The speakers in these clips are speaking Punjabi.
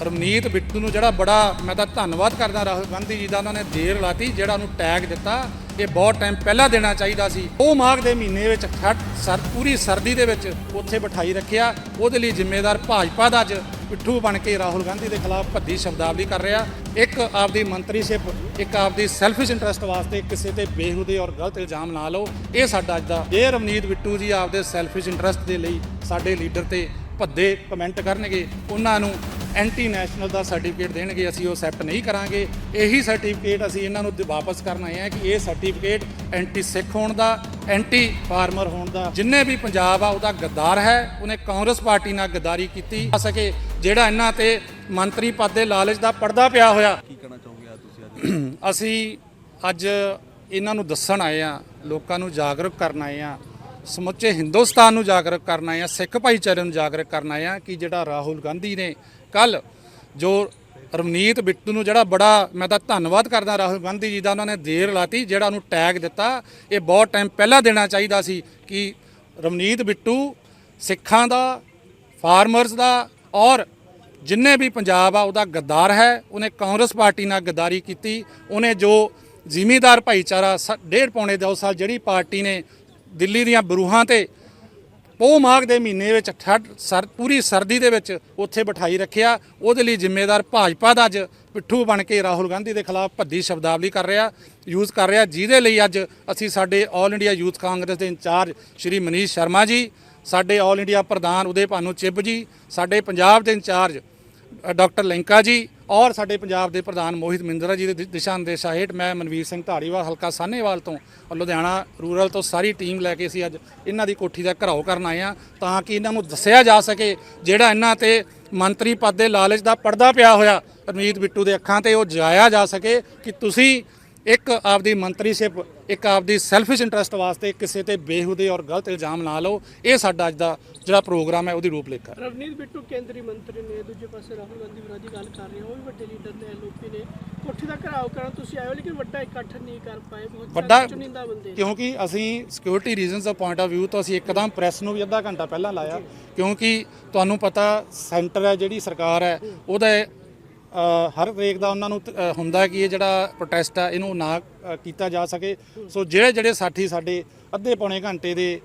ਰਵਨੀਤ ਬਿੱਟੂ ਨੂੰ ਜਿਹੜਾ ਬੜਾ ਮੈਂ ਤਾਂ ਧੰਨਵਾਦ ਕਰਦਾ ਰਾਹੁਲ ਗਾਂਧੀ ਜੀ ਦਾ, ਉਹਨਾਂ ਨੇ ਦੇਰ ਲਾਤੀ, ਜਿਹੜਾ ਉਹਨੂੰ ਟੈਗ ਦਿੱਤਾ ਇਹ ਬਹੁਤ ਟਾਈਮ ਪਹਿਲਾਂ ਦੇਣਾ ਚਾਹੀਦਾ ਸੀ। ਉਹ ਮਾਘ ਦੇ ਮਹੀਨੇ ਵਿੱਚ ਠੱਡ ਸਰ, ਪੂਰੀ ਸਰਦੀ ਦੇ ਵਿੱਚ ਉੱਥੇ ਬਿਠਾਈ ਰੱਖਿਆ। ਉਹਦੇ ਲਈ ਜ਼ਿੰਮੇਦਾਰ ਭਾਜਪਾ ਦਾ ਅੱਜ ਪਿੱਠੂ ਬਣ ਕੇ ਰਾਹੁਲ ਗਾਂਧੀ ਦੇ ਖਿਲਾਫ ਭੱਦੀ ਸ਼ਬਦਾਵਲੀ ਕਰ ਰਿਹਾ। ਇੱਕ ਆਪਦੀ ਮੰਤਰੀਸ਼ਿਪ ਇੱਕ ਆਪਦੀ ਸੈਲਫਿਸ਼ ਇੰਟਰਸਟ ਵਾਸਤੇ ਕਿਸੇ ਤੇ ਬੇਹੂਦੇ ਔਰ ਗਲਤ ਇਲਜ਼ਾਮ ਨਾ ਲਾਓ। ਇਹ ਸਾਡਾ ਅੱਜ ਦਾ, ਇਹ ਰਵਨੀਤ ਬਿੱਟੂ ਜੀ ਆਪਦੇ ਸੈਲਫਿਸ਼ ਇੰਟਰਸਟ ਦੇ ਲਈ ਸਾਡੇ ਲੀਡਰ ਤੇ ਭੱਦੇ ਕਮੈਂਟ ਕਰਨਗੇ। ਉਹਨਾਂ ਨੂੰ ਐਂਟੀ ਨੈਸ਼ਨਲ ਦਾ ਸਰਟੀਫਿਕੇਟ ਦੇਣਗੇ ਅਸੀਂ ਉਹ ਐਕਸੈਪਟ ਨਹੀਂ ਕਰਾਂਗੇ। ਇਹੀ ਸਰਟੀਫਿਕੇਟ ਅਸੀਂ ਇਹਨਾਂ ਨੂੰ ਵਾਪਸ ਕਰਨ ਆਏ ਹਾਂ ਕਿ ਇਹ ਸਰਟੀਫਿਕੇਟ ਐਂਟੀ ਸਿੱਖ ਹੋਣ ਦਾ ਐਂਟੀ ਫਾਰਮਰ ਹੋਣ ਦਾ। ਜਿੰਨੇ ਵੀ ਪੰਜਾਬ ਆ ਉਹਦਾ ਗੱਦਾਰ ਹੈ। ਉਹਨੇ ਕਾਂਗਰਸ ਪਾਰਟੀ ਨਾਲ ਗੱਦਾਰੀ ਕੀਤੀ। ਆ ਸਕੇ ਜਿਹੜਾ ਇਹਨਾਂ ਤੇ ਮੰਤਰੀ ਪਦ ਦੇ ਲਾਲਚ ਦਾ ਪਰਦਾ ਪਿਆ ਹੋਇਆ। ਕੀ ਕਹਿਣਾ ਚਾਹੋਗੇ ਤੁਸੀਂ ਅੱਜ? ਅਸੀਂ ਅੱਜ ਇਹਨਾਂ ਨੂੰ ਦੱਸਣ ਆਏ ਆ ਲੋਕਾਂ ਨੂੰ ਜਾਗਰੂਕ ਕਰਨ ਆਏ ਆ ਸਮੁੱਚੇ ਹਿੰਦੁਸਤਾਨ ਨੂੰ ਜਾਗਰੂਕ ਕਰਨਾ ਆਏ ਆ ਸਿੱਖ ਭਾਈਚਾਰੇ ਨੂੰ ਜਾਗਰੂਕ ਕਰਨਾ ਆਏ ਆ ਕਿ ਜਿਹੜਾ ਰਾਹੁਲ ਗਾਂਧੀ ਨੇ ਕੱਲ ਜੋ ਰਵਨੀਤ ਬਿੱਟੂ ਨੂੰ ਜਿਹੜਾ ਬੜਾ, ਮੈਂ ਤਾਂ ਧੰਨਵਾਦ ਕਰਦਾ ਰਾਹੁਲ ਗਾਂਧੀ ਜੀ ਦਾ, ਉਹਨਾਂ ਨੇ ਦੇਰ ਲਾਤੀ, ਜਿਹੜਾ ਉਹਨੂੰ ਟੈਗ ਦਿੱਤਾ, ਇਹ ਬਹੁਤ ਟਾਈਮ ਪਹਿਲਾਂ ਦੇਣਾ ਚਾਹੀਦਾ ਸੀ ਕਿ ਰਵਨੀਤ ਬਿੱਟੂ ਸਿੱਖਾਂ ਦਾ ਫਾਰਮਰਸ ਦਾ ਔਰ ਜਿੰਨੇ ਵੀ ਪੰਜਾਬ ਆ, ਉਹਦਾ ਗੱਦਾਰ ਹੈ, ਉਹਨੇ ਕਾਂਗਰਸ ਪਾਰਟੀ ਨਾਲ ਗੱਦਾਰੀ ਕੀਤੀ, ਉਹਨੇ ਜੋ ਜ਼ਿਮੀਦਾਰ ਭਾਈਚਾਰਾ ਸ- ਡੇਢ ਪੌਣੇ ਦੋ ਸਾਲ ਜਿਹੜੀ ਪਾਰਟੀ ਨੇ ਦਿੱਲੀ ਦੀਆਂ ਬਰੂਹਾਂ ਤੇ ਪੋਹ ਮਾਘ ਦੇ ਮਹੀਨੇ ਵਿੱਚ ਠੱਡ ਸਰ, ਪੂਰੀ ਸਰਦੀ ਦੇ ਵਿੱਚ ਉੱਥੇ ਬਿਠਾਈ ਰੱਖਿਆ। ਉਹਦੇ ਲਈ ਜ਼ਿੰਮੇਦਾਰ ਭਾਜਪਾ ਦਾ ਅੱਜ ਪਿੱਠੂ ਬਣ ਕੇ ਰਾਹੁਲ ਗਾਂਧੀ ਦੇ ਖਿਲਾਫ ਭੱਦੀ ਸ਼ਬਦਾਵਲੀ ਕਰ ਰਿਹਾ, ਯੂਜ਼ ਕਰ ਰਿਹਾ। ਜਿਹਦੇ ਲਈ ਅੱਜ ਅਸੀਂ ਸਾਡੇ ਆਲ ਇੰਡੀਆ ਯੂਥ ਕਾਂਗਰਸ ਦੇ ਇੰਚਾਰਜ ਸ਼੍ਰੀ ਮਨੀਸ਼ ਸ਼ਰਮਾ ਜੀ, ਸਾਡੇ ਆਲ ਇੰਡੀਆ ਪ੍ਰਧਾਨ ਉਦੇ ਭਾਨੂ ਚਿੱਬ ਜੀ, ਸਾਡੇ ਪੰਜਾਬ ਦੇ ਇੰਚਾਰਜ ਡਾਕਟਰ ਲੈਂਕਾ ਜੀ ਔਰ ਸਾਡੇ ਪੰਜਾਬ ਦੇ ਪ੍ਰਧਾਨ ਮੋਹਿਤ ਮਿੰਦਰਾ ਜੀ ਦੇ ਦਿਸ਼ਾ ਨਿਰਦੇਸ਼ਾਂ ਹੇਠ ਮੈਂ ਮਨਵੀਰ ਸਿੰਘ ਧਾਰੀਵਾਲ, ਹਲਕਾ ਸਾਹਨੇਵਾਲ ਤੋਂ ਔਰ ਲੁਧਿਆਣਾ ਰੂਰਲ ਤੋਂ ਸਾਰੀ ਟੀਮ ਲੈ ਕੇ ਅਸੀਂ ਅੱਜ ਇਹਨਾਂ ਦੀ ਕੋਠੀ ਦਾ ਘਰਾਓ ਕਰਨ ਆਏ ਆ ਤਾਂ ਕਿ ਇਹਨਾਂ ਨੂੰ ਦੱਸਿਆ ਜਾ ਸਕੇ ਜਿਹੜਾ ਇਹਨਾਂ ਤੇ ਮੰਤਰੀ ਪਦ ਦੇ ਲਾਲਚ ਦਾ ਪਰਦਾ ਪਿਆ ਹੋਇਆ। ਰਣਜੀਤ ਬਿੱਟੂ ਦੇ ਅੱਖਾਂ ਤੇ ਉਹ ਜਾਇਆ ਜਾ ਸਕੇ ਕਿ ਤੁਸੀਂ ਇੱਕ ਆਪਦੀ ਮੰਤਰੀਸ਼ਿਪ ਇੱਕ ਆਪਦੀ ਸੈਲਫਿਸ਼ ਇੰਟਰਸਟ ਵਾਸਤੇ ਕਿਸੇ ਤੇ ਬੇਹੂਦੇ ਔਰ ਗਲਤ ਇਲਜ਼ਾਮ ਨਾ ਲਾਓ ਇਹ ਸਾਡਾ ਅੱਜ ਦਾ ਜਿਹੜਾ ਪ੍ਰੋਗਰਾਮ ਹੈ ਉਹਦੀ ਰੂਪਰੇਖਾ ਹੈ। ਰਵਨੀਤ ਬਿੱਟੂ ਕੇਂਦਰੀ ਮੰਤਰੀ ਨੇ ਦੂਜੇ ਪਾਸੇ ਰਾਹੁਲ ਗਾਂਧੀ ਵਿਰੋਧੀ ਗੱਲ ਕਰ ਰਹੇ ਆ ਉਹ ਵੀ ਵੱਡੇ ਲੀਡਰ ਨੇ ਐਲਓਪੀ ਨੇ ਕੋਠੀ ਦਾ ਘਰਾਓ ਕਰਨ ਤੁਸੀਂ ਆਏ ਹੋ ਲੇਕਿਨ ਵੱਡਾ ਇਕੱਠ ਨਹੀਂ ਕਰ ਪਾਏ ਬਹੁਤ ਵੱਡਾ ਚੁਣਿੰਦਾ ਬੰਦੇ। ਕਿਉਂਕਿ ਅਸੀਂ ਸਿਕਿਉਰਿਟੀ ਰੀਜ਼ਨਸ ਦਾ ਪੁਆਇੰਟ ਆਫ View ਤੋਂ ਅਸੀਂ ਇੱਕਦਮ ਪ੍ਰੈਸ ਨੂੰ ਵੀ ਅੱਧਾ ਘੰਟਾ ਪਹਿਲਾਂ ਲਾਇਆ ਕਿਉਂਕਿ ਤੁਹਾਨੂੰ ਪਤਾ ਸੈਂਟਰ ਹੈ ਜਿਹੜੀ ਸਰਕਾਰ ਹੈ ਉਹਦਾ ਹਰ ਰੇਕ ਦਾ ਉਹਨਾਂ ਨੂੰ ਹੁੰਦਾ ਕਿ ਇਹ ਜਿਹੜਾ ਪ੍ਰੋਟੈਸਟ ਆ, ਇਹਨੂੰ ਨਾ ਕੀਤਾ ਜਾ ਸਕੇ। ਸੋ ਜਿਹੜੇ ਜਿਹੜੇ ਸਾਥੀ ਸਾਡੇ ਅੱਧੇ ਪੌਣੇ ਘੰਟੇ ਦੇ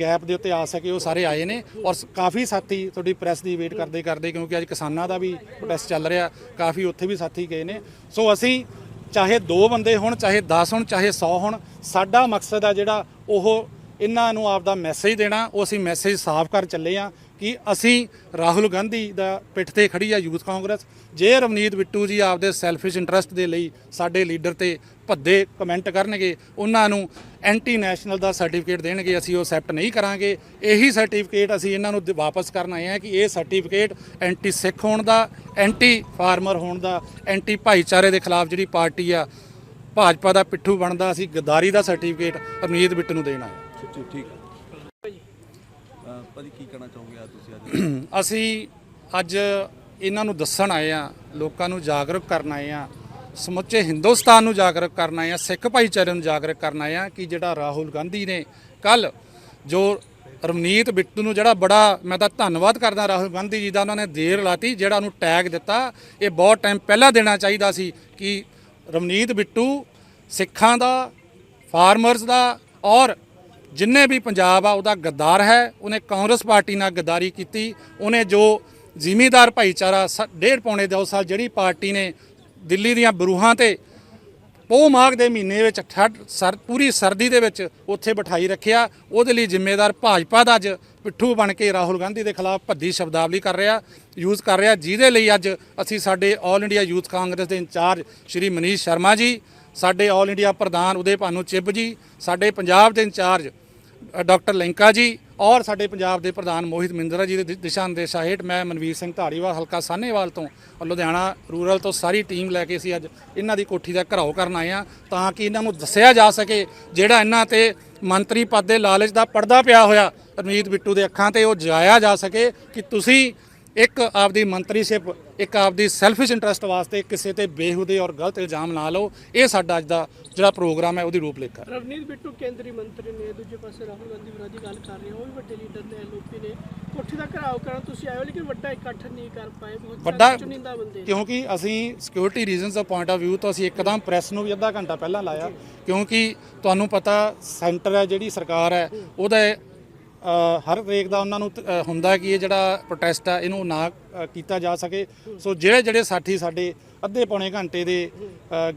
ਗੈਪ ਦੇ ਉੱਤੇ ਆ ਸਕੇ, ਉਹ ਸਾਰੇ ਆਏ ਨੇ। ਔਰ ਕਾਫੀ ਸਾਥੀ ਤੁਹਾਡੀ ਪ੍ਰੈਸ ਦੀ ਵੇਟ ਕਰਦੇ ਕਰਦੇ, ਕਿਉਂਕਿ ਅੱਜ ਕਿਸਾਨਾਂ ਦਾ ਵੀ ਪ੍ਰੋਟੈਸਟ ਚੱਲ ਰਿਹਾ। ਕਾਫੀ ਉੱਥੇ ਵੀ ਸਾਥੀ ਗਏ ਨੇ। ਸੋ ਅਸੀਂ ਚਾਹੇ 2 ਬੰਦੇ ਹੋਣ, ਚਾਹੇ 10 ਹੋਣ, ਚਾਹੇ 100 ਹੋਣ, ਸਾਡਾ ਮਕਸਦ ਆ ਜਿਹੜਾ ਉਹ ਇਹਨਾਂ ਨੂੰ ਆਪਦਾ ਮੈਸੇਜ ਦੇਣਾ, ਉਹ ਅਸੀਂ ਮੈਸੇਜ ਸਾਫ਼ ਕਰ ਚੱਲੇ ਆ। ਕਿ ਅਸੀਂ ਰਾਹੁਲ ਗਾਂਧੀ ਦਾ ਪਿੱਠ ਤੇ ਖੜੀ ਆ ਯੂਥ ਕਾਂਗਰਸ। ਜੇ ਰਵਨੀਤ ਬਿੱਟੂ ਜੀ ਆਪਦੇ ਸੈਲਫਿਸ਼ ਇੰਟਰਸਟ ਦੇ ਲਈ ਸਾਡੇ ਲੀਡਰ ਤੇ ਭੱਦੇ ਕਮੈਂਟ ਕਰਨਗੇ, ਉਹਨਾਂ ਨੂੰ ਐਂਟੀ ਨੈਸ਼ਨਲ ਦਾ ਸਰਟੀਫਿਕੇਟ ਦੇਣਗੇ, ਅਸੀਂ ਉਹ ਐਕਸੈਪਟ ਨਹੀਂ ਕਰਾਂਗੇ। ਇਹੀ ਸਰਟੀਫਿਕੇਟ ਅਸੀਂ ਇਹਨਾਂ ਨੂੰ ਵਾਪਸ ਕਰਨ ਆਏ ਹਾਂ ਕਿ ਇਹ ਸਰਟੀਫਿਕੇਟ ਐਂਟੀ ਸਿੱਖ ਹੋਣ ਦਾ ਐਂਟੀ ਫਾਰਮਰ ਹੋਣ ਦਾ ਐਂਟੀ ਭਾਈਚਾਰੇ ਦੇ ਖਿਲਾਫ ਜਿਹੜੀ ਪਾਰਟੀ ਆ, ਭਾਜਪਾ ਦਾ ਪਿੱਠੂ ਬਣਦਾ, ਅਸੀਂ ਗਦਾਰੀ ਦਾ ਸਰਟੀਫਿਕੇਟ ਰਵਨੀਤ ਬਿੱਟੂ ਨੂੰ ਦੇਣਾ ਹੈ। ਠੀਕ ਠੀਕ ਹੈ। ਭਾਜੀ ਕੀ ਕਹਿਣਾ ਚਾਹੋਗੇ ਅੱਜ ਤੁਸੀਂ ਅੱਜ? ਅਸੀਂ ਅੱਜ ਇਹਨਾਂ ਨੂੰ ਦੱਸਣ ਆਏ ਆ ਲੋਕਾਂ ਨੂੰ ਜਾਗਰੂਕ ਕਰਨ ਆਏ ਆ ਸਮੁੱਚੇ ਹਿੰਦੁਸਤਾਨ ਨੂੰ ਜਾਗਰੂਕ ਕਰਨ ਆਏ ਆ ਸਿੱਖ ਭਾਈਚਾਰੇ ਨੂੰ ਜਾਗਰੂਕ ਕਰਨ ਆਏ ਆ ਕਿ ਜਿਹੜਾ ਰਾਹੁਲ ਗਾਂਧੀ ਨੇ ਕੱਲ ਜੋ ਰਵਨੀਤ ਬਿੱਟੂ ਨੂੰ ਜਿਹੜਾ ਬੜਾ ਮੈਂ ਤਾਂ ਧੰਨਵਾਦ ਕਰਦਾ ਰਾਹੁਲ ਗਾਂਧੀ ਜੀ ਦਾ, ਉਹਨਾਂ ਨੇ ਦੇਰ ਲਾਤੀ, ਜਿਹੜਾ ਉਹਨੂੰ ਟੈਗ ਦਿੱਤਾ, ਇਹ ਬਹੁਤ ਟਾਈਮ ਪਹਿਲਾਂ ਦੇਣਾ ਚਾਹੀਦਾ ਸੀ ਕਿ ਰਵਨੀਤ ਬਿੱਟੂ ਸਿੱਖਾਂ ਦਾ ਫਾਰਮਰਸ ਦਾ ਔਰ ਜਿੰਨੇ ਵੀ ਪੰਜਾਬ ਆ, ਉਹਦਾ ਗੱਦਾਰ ਹੈ। ਉਹਨੇ ਕਾਂਗਰਸ ਪਾਰਟੀ ਨਾਲ ਗੱਦਾਰੀ ਕੀਤੀ। ਉਹਨੇ ਜੋ ਜ਼ਿਮੀਦਾਰ ਭਾਈਚਾਰਾ ਸ- ਡੇਢ ਪੌਣੇ ਦੋ ਸਾਲ ਜਿਹੜੀ ਪਾਰਟੀ ਨੇ ਦਿੱਲੀ ਦੀਆਂ ਬਰੂਹਾਂ ਤੇ ਪੋਹ ਮਾਘ ਦੇ ਮਹੀਨੇ ਵਿੱਚ ਠੱਡ, ਸਰ, ਪੂਰੀ ਸਰਦੀ ਦੇ ਵਿੱਚ ਉੱਥੇ ਬਿਠਾਈ ਰੱਖਿਆ। ਉਹਦੇ ਲਈ ਜ਼ਿੰਮੇਦਾਰ ਭਾਜਪਾ ਦਾ ਅੱਜ ਪਿੱਠੂ ਬਣ ਕੇ ਰਾਹੁਲ ਗਾਂਧੀ ਦੇ ਖਿਲਾਫ ਭੱਦੀ ਸ਼ਬਦਾਵਲੀ ਕਰ ਰਿਹਾ, ਯੂਜ਼ ਕਰ ਰਿਹਾ। ਜਿਹਦੇ ਲਈ ਅੱਜ ਅਸੀਂ ਸਾਡੇ ਆਲ ਇੰਡੀਆ ਯੂਥ ਕਾਂਗਰਸ ਦੇ ਇੰਚਾਰਜ ਸ਼੍ਰੀ ਮਨੀਸ਼ ਸ਼ਰਮਾ ਜੀ, ਸਾਡੇ ਆਲ ਇੰਡੀਆ ਪ੍ਰਧਾਨ ਉਦੇ ਭਾਨੂ ਚਿੱਬ ਜੀ, ਸਾਡੇ ਪੰਜਾਬ ਦੇ ਇੰਚਾਰਜ ਡਾਕਟਰ ਲੈਂਕਾ ਜੀ ਔਰ ਸਾਡੇ ਪੰਜਾਬ ਦੇ ਪ੍ਰਧਾਨ ਮੋਹਿਤ ਮਿੰਦਰਾ ਜੀ ਦੇ ਦਿਸ਼ਾ ਨਿਰਦੇਸ਼ਾਂ ਹੇਠ ਮੈਂ ਮਨਵੀਰ ਸਿੰਘ ਧਾਰੀਵਾਲ, ਹਲਕਾ ਸਾਹਨੇਵਾਲ ਤੋਂ ਔਰ ਲੁਧਿਆਣਾ ਰੂਰਲ ਤੋਂ ਸਾਰੀ ਟੀਮ ਲੈ ਕੇ ਅਸੀਂ ਅੱਜ ਇਹਨਾਂ ਦੀ ਕੋਠੀ ਦਾ ਘਰਾਓ ਕਰਨ ਆਏ ਆ ਤਾਂ ਕਿ ਇਹਨਾਂ ਨੂੰ ਦੱਸਿਆ ਜਾ ਸਕੇ ਜਿਹੜਾ ਇਹਨਾਂ ਤੇ ਮੰਤਰੀ ਪਦ ਦੇ ਲਾਲਚ ਦਾ ਪਰਦਾ ਪਿਆ ਹੋਇਆ। ਰਣਜੀਤ ਬਿੱਟੂ ਦੇ ਅੱਖਾਂ ਤੇ ਉਹ ਜਾਇਆ ਜਾ ਸਕੇ ਕਿ ਤੁਸੀਂ ਇੱਕ ਆਪਦੀ ਮੰਤਰੀਸ਼ਿਪ ਇੱਕ ਆਪਦੀ ਸੈਲਫਿਸ਼ ਇੰਟਰਸਟ ਵਾਸਤੇ ਕਿਸੇ ਤੇ ਬੇਹੂਦੇ ਔਰ ਗਲਤ ਇਲਜ਼ਾਮ ਨਾ ਲਾਓ ਇਹ ਸਾਡਾ ਅੱਜ ਦਾ ਜਿਹੜਾ ਪ੍ਰੋਗਰਾਮ ਹੈ ਉਹਦੀ ਰੂਪਰੇਖਾ ਹੈ। ਰਵਨੀਤ ਬਿੱਟੂ ਕੇਂਦਰੀ ਮੰਤਰੀ ਨੇ ਦੂਜੇ ਪਾਸੇ ਰਾਹੁਲ ਗਾਂਧੀ ਵਿਰੋਧੀ ਗੱਲ ਕਰ ਰਹੇ ਆ ਉਹ ਵੀ ਵੱਡੇ ਲੀਡਰ ਨੇ ਐਲਓਪੀ ਨੇ ਕੋਠੀ ਦਾ ਘਰਾਓ ਕਰਨ ਤੁਸੀਂ ਆਏ ਹੋ ਲੇਕਿਨ ਵੱਡਾ ਇਕੱਠ ਨਹੀਂ ਕਰ ਪਾਏ ਬਹੁਤ ਵੱਡਾ ਚੁਣਿੰਦਾ ਬੰਦੇ। ਕਿਉਂਕਿ ਅਸੀਂ ਸਿਕਿਉਰਿਟੀ ਰੀਜ਼ਨਸ ਦਾ ਪੁਆਇੰਟ ਆਫ View ਤੋਂ ਅਸੀਂ ਇੱਕਦਮ ਪ੍ਰੈਸ ਨੂੰ ਵੀ ਅੱਧਾ ਘੰਟਾ ਪਹਿਲਾਂ ਲਾਇਆ ਕਿਉਂਕਿ ਤੁਹਾਨੂੰ ਪਤਾ ਸੈਂਟਰ ਹੈ ਜਿਹੜੀ ਸਰਕਾਰ ਹੈ ਉਹਦਾ ਹਰ ਰੇਕ ਦਾ ਉਹਨਾਂ ਨੂੰ ਹੁੰਦਾ ਕਿ ਇਹ ਜਿਹੜਾ ਪ੍ਰੋਟੈਸਟ ਆ, ਇਹਨੂੰ ਨਾ ਕੀਤਾ ਜਾ ਸਕੇ। ਸੋ ਜਿਹੜੇ ਜਿਹੜੇ ਸਾਥੀ ਸਾਡੇ ਅੱਧੇ ਪੌਣੇ ਘੰਟੇ ਦੇ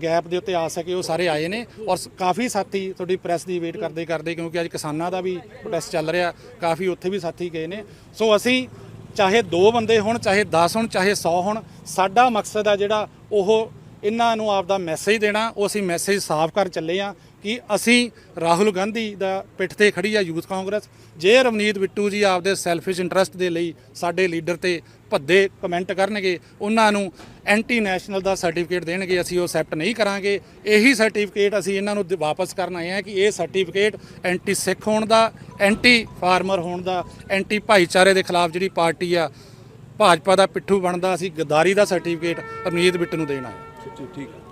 ਗੈਪ ਦੇ ਉੱਤੇ ਆ ਸਕੇ, ਉਹ ਸਾਰੇ ਆਏ ਨੇ। ਔਰ ਕਾਫੀ ਸਾਥੀ ਤੁਹਾਡੀ ਪ੍ਰੈਸ ਦੀ ਵੇਟ ਕਰਦੇ ਕਰਦੇ, ਕਿਉਂਕਿ ਅੱਜ ਕਿਸਾਨਾਂ ਦਾ ਵੀ ਪ੍ਰੋਟੈਸਟ ਚੱਲ ਰਿਹਾ। ਕਾਫੀ ਉੱਥੇ ਵੀ ਸਾਥੀ ਗਏ ਨੇ। ਸੋ ਅਸੀਂ ਚਾਹੇ 2 ਬੰਦੇ ਹੋਣ, ਚਾਹੇ 10 ਹੋਣ, ਚਾਹੇ 100 ਹੋਣ, ਸਾਡਾ ਮਕਸਦ ਆ ਜਿਹੜਾ ਉਹ ਇਹਨਾਂ ਨੂੰ ਆਪਦਾ ਮੈਸੇਜ ਦੇਣਾ, ਉਹ ਅਸੀਂ ਮੈਸੇਜ ਸਾਫ਼ ਕਰ ਚੱਲੇ ਆ। ਕਿ ਅਸੀਂ ਰਾਹੁਲ ਗਾਂਧੀ ਦਾ ਪਿੱਠ ਤੇ ਖੜੀ ਆ ਯੂਥ ਕਾਂਗਰਸ। ਜੇ ਰਵਨੀਤ ਬਿੱਟੂ ਜੀ ਆਪਦੇ ਸੈਲਫਿਸ਼ ਇੰਟਰਸਟ ਦੇ ਲਈ ਸਾਡੇ ਲੀਡਰ ਤੇ ਭੱਦੇ ਕਮੈਂਟ ਕਰਨਗੇ, ਉਹਨਾਂ ਨੂੰ ਐਂਟੀ ਨੈਸ਼ਨਲ ਦਾ ਸਰਟੀਫਿਕੇਟ ਦੇਣਗੇ, ਅਸੀਂ ਉਹ ਐਕਸੈਪਟ ਨਹੀਂ ਕਰਾਂਗੇ। ਇਹੀ ਸਰਟੀਫਿਕੇਟ ਅਸੀਂ ਇਹਨਾਂ ਨੂੰ ਵਾਪਸ ਕਰਨ ਆਏ ਹਾਂ ਕਿ ਇਹ ਸਰਟੀਫਿਕੇਟ ਐਂਟੀ ਸਿੱਖ ਹੋਣ ਦਾ ਐਂਟੀ ਫਾਰਮਰ ਹੋਣ ਦਾ ਐਂਟੀ ਭਾਈਚਾਰੇ ਦੇ ਖਿਲਾਫ ਜਿਹੜੀ ਪਾਰਟੀ ਆ, ਭਾਜਪਾ ਦਾ ਪਿੱਠੂ ਬਣਦਾ, ਅਸੀਂ ਗਦਾਰੀ ਦਾ ਸਰਟੀਫਿਕੇਟ ਰਵਨੀਤ ਬਿੱਟੂ ਨੂੰ ਦੇਣਾ ਹੈ। ਠੀਕ ਹੈ।